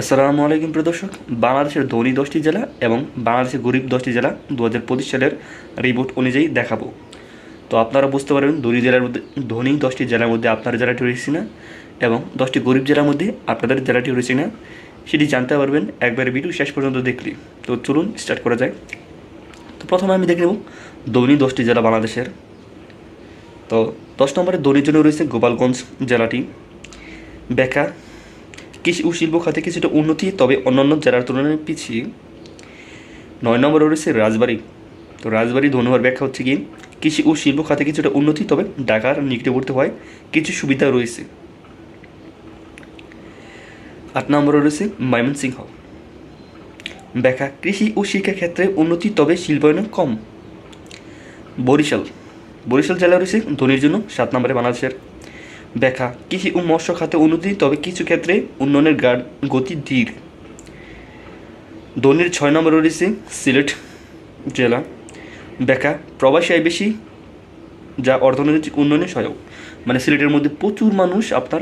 আসসালামু আলাইকুম প্রিয় দর্শক। বাংলাদেশের ধনী দশটি জেলা এবং বাংলাদেশের গরিব দশটি জেলা দু হাজার পঁচিশ সালের রিপোর্ট অনুযায়ী দেখাবো। তো আপনারা বুঝতে পারবেন, ধনী জেলার মধ্যে ধনী দশটি জেলার মধ্যে আপনার জেলাটি রয়েছে না এবং দশটি গরিব জেলার মধ্যে আপনাদের জেলাটি রয়েছে না সেটি জানতে পারবেন। একবার ভিডিও শেষ পর্যন্ত দেখলে। তো চলুন স্টার্ট করা যায় তো প্রথমে আমি দেখে নেব ধনী দশটি জেলা বাংলাদেশের। তো দশ নম্বরে ধনীর জন্য রয়েছে গোপালগঞ্জ জেলাটি বেকার কৃষি ও শিল্প খাতে কিছুটা উন্নতি, তবে অন্যান্য জেলার তুলনায় পিছিয়ে। নয় নম্বরে রয়েছে রাজবাড়ী। তো রাজবাড়ী ধনুয়ার ব্যাখ্যা হচ্ছে কি, কৃষি ও শিল্প খাতে কিছুটা উন্নতি, তবে ঢাকার নিকটবর্তী হয় কিছু সুবিধা রয়েছে। আট নম্বরে রয়েছে ময়মনসিংহ। ব্যাখ্যা, কৃষি ও শিক্ষা ক্ষেত্রে উন্নতি, তবে শিল্পায়ন কম। বরিশাল। বরিশাল জেলা রয়েছে ধনির জন্য সাত নম্বরে বাংলাদেশের ব্যাখ্যা কৃষি ও মৎস্য খাতে উন্নতি, তবে কিছু ক্ষেত্রে উন্নয়নের গতি ধীর। ধনির ছয় নম্বরে রয়েছে সিলেট জেলা। ব্যাখ্যা প্রবাসী আয় বেশি, যা অর্থনৈতিক উন্নয়নে সহায়ক। মানে সিলেটের মধ্যে প্রচুর মানুষ আপনার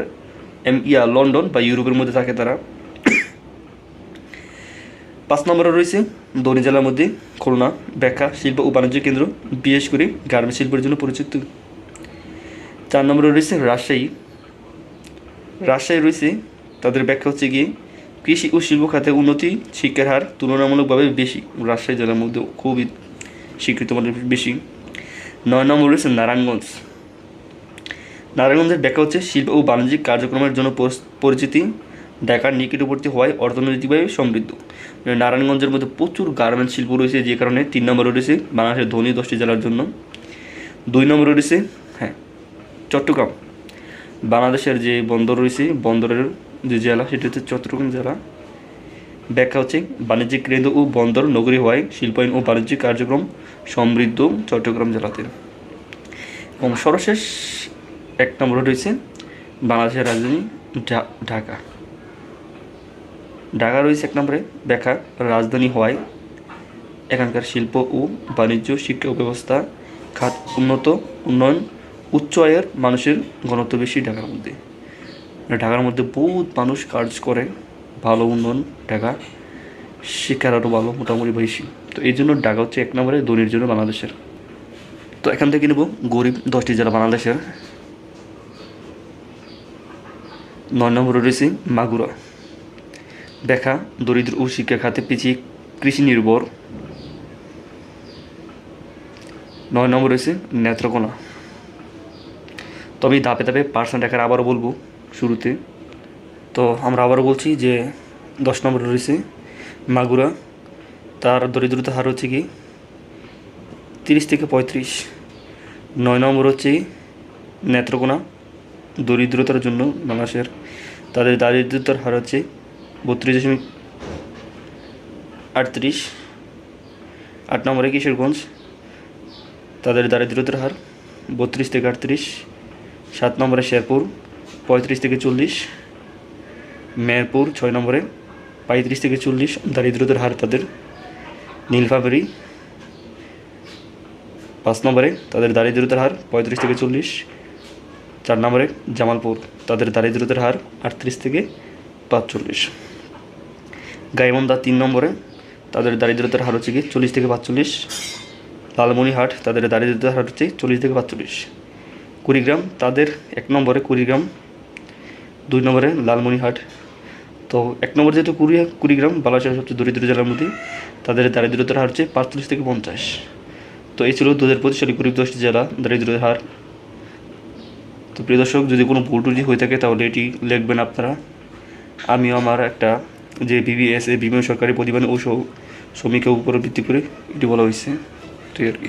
এম, ইয়া, লন্ডন বা ইউরোপের মধ্যে থাকে তারা। পাঁচ নম্বরে রয়েছে দনি জেলার মধ্যে খুলনা। ব্যাখ্যা শিল্প ও বাণিজ্য কেন্দ্র। বিশেষ করে গার্মেন্ট শিল্পের জন্য পরিচিত। চার নম্বরে রয়েছে রাজশাহী। রাজশাহী রয়েছে, তাদের ব্যাখ্যা হচ্ছে গিয়ে কৃষি ও শিল্প খাতে উন্নতি, শিক্ষার হার তুলনামূলকভাবে বেশি। রাজশাহী জেলার মধ্যে খুবই স্বীকৃত মানে বেশি। নয় নম্বর রয়েছে নারায়ণগঞ্জ। নারায়ণগঞ্জের ব্যাখ্যা হচ্ছে শিল্প ও বাণিজ্যিক কার্যক্রমের জন্য পরিচিতি ঢাকার নিকটবর্তী হওয়ায় অর্থনৈতিকভাবে সমৃদ্ধ। নারায়ণগঞ্জের মধ্যে প্রচুর গার্মেন্টস শিল্প রয়েছে, যে কারণে তিন নম্বরে রয়েছে বাংলাদেশের ধনী দশটি জেলার জন্য। দুই নম্বরে রয়েছে চট্টগ্রাম। বাংলাদেশের যে বন্দর রয়েছে, বন্দরের যে জেলা, সেটি হচ্ছে চট্টগ্রাম জেলা। ব্যাখ্যা হচ্ছে, বাণিজ্যিক কেন্দ্র ও বন্দর নগরী হওয়ায় শিল্পায়ন ও বাণিজ্যিক কার্যক্রম সমৃদ্ধ চট্টগ্রাম জেলাতে। এবং সর্বশেষ এক নম্বরে রয়েছে, বাংলাদেশের রাজধানী ঢাকা। ঢাকা রয়েছে এক নম্বরে, ব্যাখ্যা, রাজধানী হওয়ায় এখানকার শিল্প ও বাণিজ্য শিক্ষা ব্যবস্থা, খাত উন্নত, উন্নয়ন উচ্চ আয়ের মানুষের ঘনত্ব বেশি ঢাকার মধ্যে। মানে ঢাকার মধ্যে বহুত মানুষ কাজ করে, ভালো উন্নয়ন ঢাকা, শিক্ষার আরও ভালো, মোটামুটি বেশি। তো এই জন্য ঢাকা হচ্ছে এক নম্বরে ধনির জন্য বাংলাদেশের। তো এখান থেকে নেব গরিব দশটি জেলা বাংলাদেশের। নয় নম্বরে রয়েছে মাগুরা। দেখা দরিদ্র ও শিক্ষা খাতে পিছিয়ে কৃষি নির্ভর। নয় নম্বর রয়েছে নেত্রকোনা। তবে ধাপে ধাপে পার্সেন্ট আকারে আবারও বলব শুরুতে। তো আমরা আবারও বলছি যে দশ নম্বর রয়েছে মাগুরা। তার দরিদ্রতা হার হচ্ছে কি? তিরিশ থেকে পঁয়ত্রিশ। নয় নম্বর হচ্ছে নেত্রকোনা। দরিদ্রতার জন্য বাংলাদেশের তাদের দারিদ্রতার হার হচ্ছে বত্রিশ দশমিক আটত্রিশ। আট নম্বরে কিশোরগঞ্জ। তাদের দারিদ্রতার হার বত্রিশ থেকে আটত্রিশ। সাত নম্বরে শেরপুর, পঁয়ত্রিশ থেকে চল্লিশ। মেহেরপুর ছয় নম্বরে পঁয়ত্রিশ থেকে চল্লিশ। দারিদ্রতার হার তাদের নীলফামারী। পাঁচ নম্বরে তাদের দারিদ্রতার হার পঁয়ত্রিশ থেকে চল্লিশ। চার নম্বরে জামালপুর, তাদের দারিদ্রতার হার আটত্রিশ থেকে পাঁচচল্লিশ। গাইমন্দা তিন নম্বরে তাদের দারিদ্রতার হার হচ্ছে কি চল্লিশ থেকে পাঁচচল্লিশ। লালমনিহাট তাদের দারিদ্রতার হার হচ্ছে চল্লিশ থেকে পাঁচচল্লিশ। কুড়িগ্রাম, তাদের এক নম্বরে কুড়িগ্রাম, দুই নম্বরে লালমনিহাট তো এক নম্বর যেহেতু কুড়ি, কুড়িগ্রাম বালাসহ সবচেয়ে দরিদ্র জেলার মধ্যে, তাদের দারিদ্রতার হার হচ্ছে পাঁচচল্লিশ থেকে পঞ্চাশ। তো এই ছিল দু হাজার পঁচিশ সালে গরিব দশটি জেলা, দারিদ্রতার হার। তো প্রিয় দর্শক, যদি কোনো ভুল টুটি হয়ে থাকে, তাহলে এটি লিখবেন আপনারা। আমিও আমার একটা যে বিবিএস এ বিময় সরকারি প্রতিবেদন ও শ্রমিকের উপর ভিত্তি করে এটি বলা হয়েছে। ঠিক আর কি।